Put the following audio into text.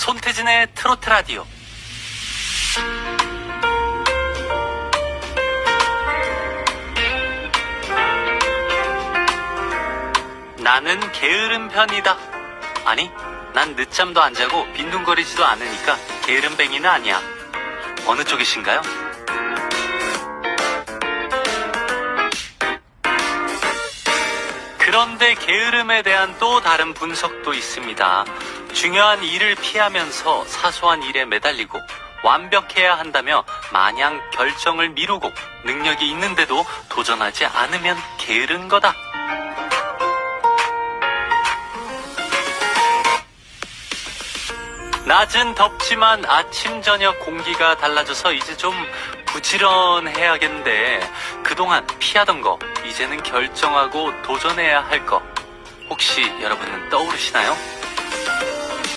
손태진의 트로트 라디오. 나는 게으른 편이다. 아니, 난 늦잠도 안 자고 빈둥거리지도 않으니까 게으름뱅이는 아니야. 어느 쪽이신가요? 그런데 게으름에 대한 또 다른 분석도 있습니다. 중요한 일을 피하면서 사소한 일에 매달리고 완벽해야 한다며 마냥 결정을 미루고 능력이 있는데도 도전하지 않으면 게으른 거다. 낮은 덥지만 아침 저녁 공기가 달라져서 이제 좀 부지런해야겠는데 그동안 피하던 거 이제는 결정하고 도전해야 할 거 혹시 여러분은 떠오르시나요?